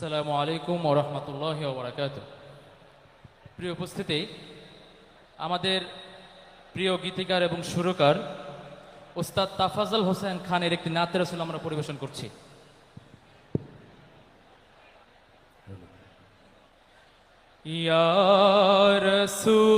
আসসালামু আলাইকুম ওরহমতুল্লাহ ওবরাকাত প্রিয় উপস্থিতি, আমাদের প্রিয় গীতিকার এবং সুরকার ওস্তাদ তাফাজল হোসেন খানের একটি নাতের আসলে আমরা পরিবেশন করছি। ইয়া রাসূলাল্লাহ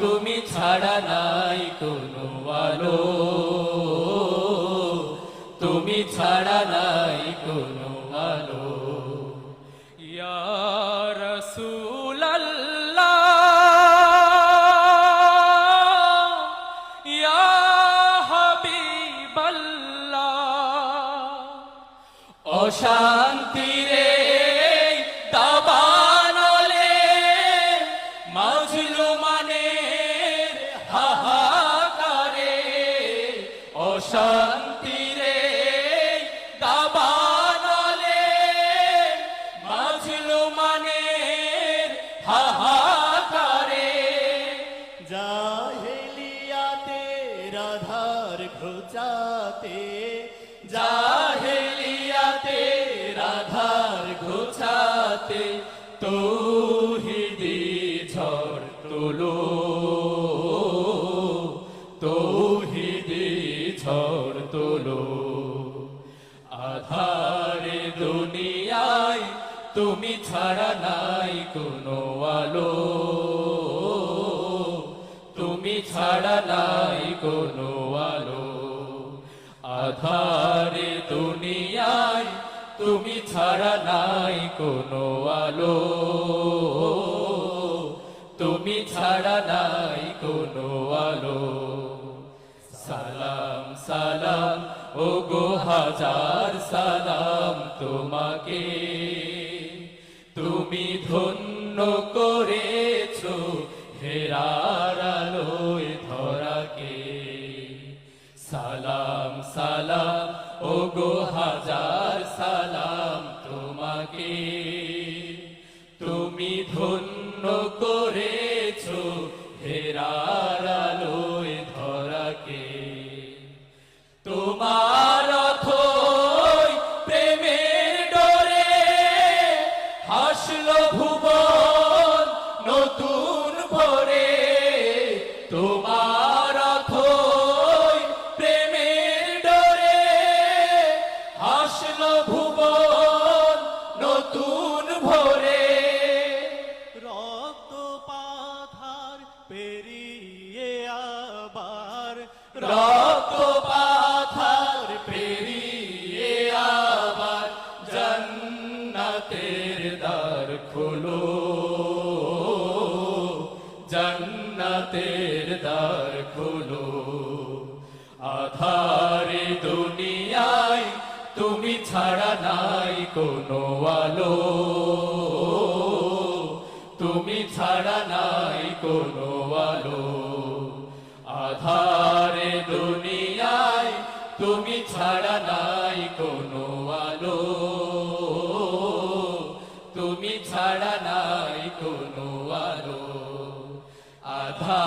তুমি ছাড়া নাই কোনো আলো। তুমি ছাড়া নাই কোনো আলো। ইয়া অশান্তিরে রাধার ঘোচাতে জাহেলিয়াতে রাধার ঘোচাতে তৌহিদি ঝড় তোলো। তৌহিদি ঝড় তোলো। আধারে দুনিয়ায় তুমি ছাড়া নাই কোনো আলো। তুমি ছাড়া নাই আধারে দুনিয়ায়, তুমি ছাড়া নাই কোনো আলো। তুমি ছাড়া নাই কোনো আলো। সালাম সালাম ও গো হাজার সালাম তোমাকে। তুমি ধন্য করেছ হেরার আলোয় ধরাকে। সালাম সালাম ও গো হাজার সালাম তোমাকে। তুমি ধন্য করেছ হেরার আলোয় ধরাকে। তোমার হাসলো ভুবন নতুন ভরে। রক্ত পাথার পেরিয়ে আবার। রক্ত পাথার পেরিয়ে আবার জান্নাতের দ্বার খোলো। জান্নাতের দ্বার খোলো। আধারে দুনিয়ায় কোনো আলো, তুমি ছাড়া নাই কোনো আলো। আধারে দুনিয়ায় তুমি ছাড়া নাই কোনো আলো। তুমি ছাড়া নাই কোনো আলো। আধার